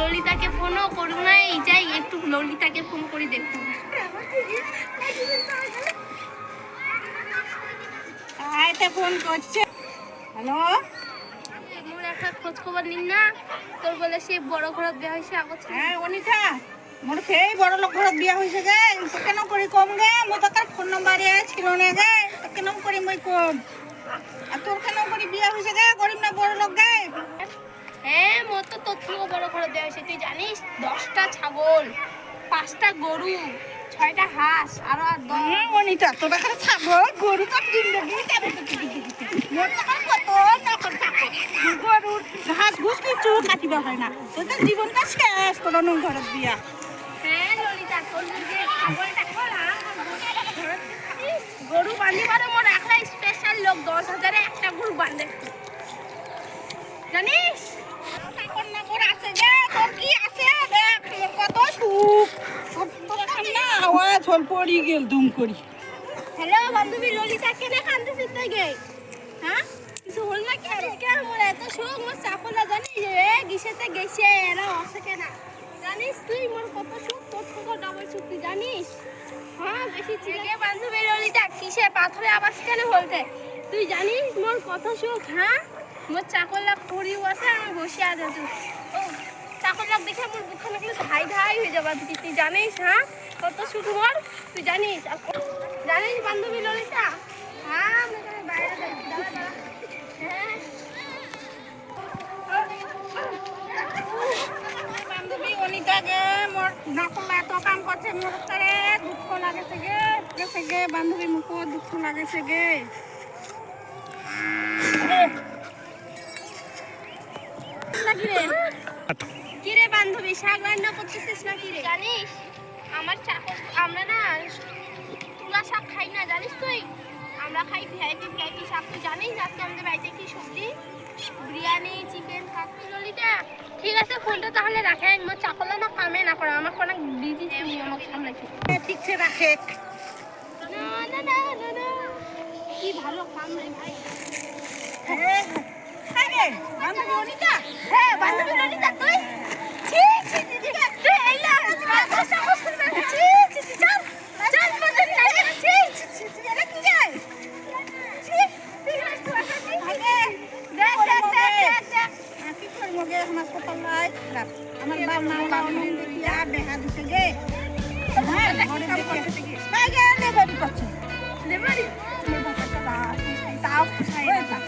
ললিতাকে ফোনও করু নাই যাই একটু ললিতাকে ফোন করি দেখো আয়তে ফোন করছে। হ্যালো? মোর একটা খোঁজ খবর নিন না তোর বলে সে বড় ঘরত বিয়া হয়েছে আগত হ্যাঁ অনিতা মোর সেই বড় লোক ঘৰত বিয়া গে কেন কম গে? ফোন ছিল নে কেন মই কম? আর তোর কেন কৰি বিয়া গে? গরিব না বড় লোক গে? হ্যাঁ মোর তো তোর থেকেও বড় ঘরত বিয়া হয়েছে। তুই জানিস দশটা ছাগল পাঁচটা গরু ছয়টা হাঁস আরও আর দশ হ্যাঁ অনিতা তোর এখানে ছাগল গরু তো জিন্দগি। তো কত থাকে গরুর ঘাস ঘুষ কিছু কাটিবা হয় না। তোর তো জীবনটা শেষ তোর ঘৰত বিয়া হ্যাঁ ললিতা তোর যে ছাগলটা খোলা গরু বান্ধিবারে মোর একটা স্পেশাল লোক দশ হাজারে একটা গরু বান্ধে জানিস চাকর নাকর আছে গে তোর কি আছে দেখ তোর কত সুখ তোর তোর না হল পড়ি গেল দুম করি। হ্যালো বান্ধবী ললিতা কেনে কান্দিস তুই গে হ্যাঁ? কিছু হল না কি কে মোর এত শোক মোর চাপলা জানিস? রে গিসেতে গেছে এরা অসে কেনা। জানিস তুই মোর কত সুখ তোর থেকে ডবল সুখ তুই জানিস? হ্যাঁ বেশি চিগে বান্ধবী ললিতা কিসে পাথরে আবার কেন বলতে তুই জানিস মোর কত সুখ হ্যাঁ? মোর চাকলা খড়িও আছে আমি বসে আছে। তুই ও চাকলা দেখে মোর বুকখানে গেলে ধাই ধাই হয়ে যাবা তুই জানিস হ্যাঁ? কত সুখ মোর তুই জানিস? জানিস বান্ধবী ললিতা? হ্যাঁ বাইরে হ্যাঁ। বান্ধবী অনিতা মোর নাকলা এত কাম করছে মোর তারে দুঃখ লাগেছে গে গেছে গে। বান্ধবী মুখ দুঃখ লাগেছে গে। নাকি রে কি বান্ধবী শাক রান্না করতেছিস নাকি রে? জানিস? আমার চাকর আমরা না তুলা শাক খাই না জানিস তুই? আমরা খাই ভিআইপি ভিআইপি শাক তুই জানিস আজকে আমাদের বাড়িতে কি সবজি? বিরিয়ানি চিকেন কাকি ললিটা ঠিক আছে ফোনটা তাহলে রাখে। আমার চাকলা না কামে না করে আমার কোনো বিজি তুই আমাকে সামলাইছিস ঠিকছে রাখে না না না না না। কি ভালো কাম রে ভাই। হ্যাঁ হ্যাঁ রে বান্ধবী অনিতা হ্যাঁ বান্ধবী ললিতা তুই? আমার বাপ মা বাপ বিয়া বেহা দিতে গে। হ্যাঁ ঘরে দেখে না গে। লেবারি করছে। লেবারি? তাও খাই না।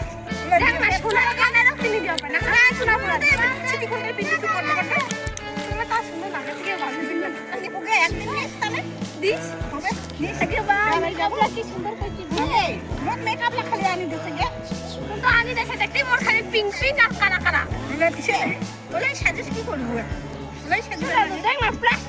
দেখ না সোনার কানে রাখতে দিও না। হ্যাঁ সোনা পুরা দে ছিটি করে পিটি তো করতে করতে তুমি তা সুন্দর লাগে থেকে ভালো দিন আমি ওকে একদিন নিস তাহলে। দিস হবে। নিস আগে বা মেকআপটা কি সুন্দর করছিস এই মোট মেকআপ লা খালি আনি দিতে গে। তো আনি দেখে দেখতে মোর খালি পিঙ্ক পিঙ্ক আর 来不及了，我来钱这是给我，我来钱这是。我们抹